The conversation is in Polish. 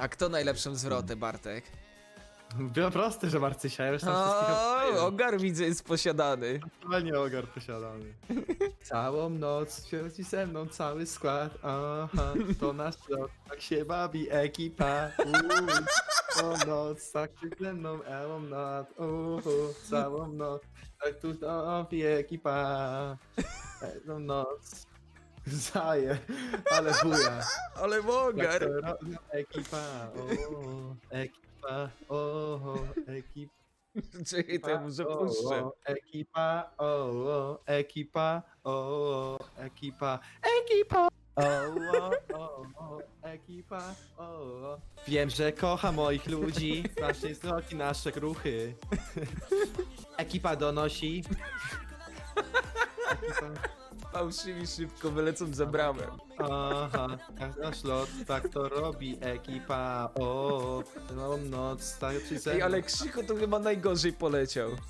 A kto najlepszym zwroty, Bartek? Było proste, że Marcysia, ja już tam wszystkich O, ogar widzę jest posiadany. Totalnie ogar posiadany. Całą noc świeci ze mną cały skład, aha, to nasz rok, tak się bawi ekipa, uuu, o noc, tak się ze mną elą nad, uhu, całą noc, tak tu bawi ekipa, całą noc, zaje, ale buja, Ale jak ogar. to robi ekipa, o, ekipa, o, ekipa. Czekaj, to ja o, Ekipa, o, o, ekipa, o, o, ekipa, ekipa, o, o, o, o, ekipa, o, o. Wiem, że kocha moich ludzi, nasze wzroki, nasze ruchy. Ekipa donosi. Ekipa, Fałszywi szybko wylecą za bramę. aha, jak nasz lot, tak to robi ekipa, o, całą noc, tak czy Ej, ale Krzychu to chyba najgorzej poleciał.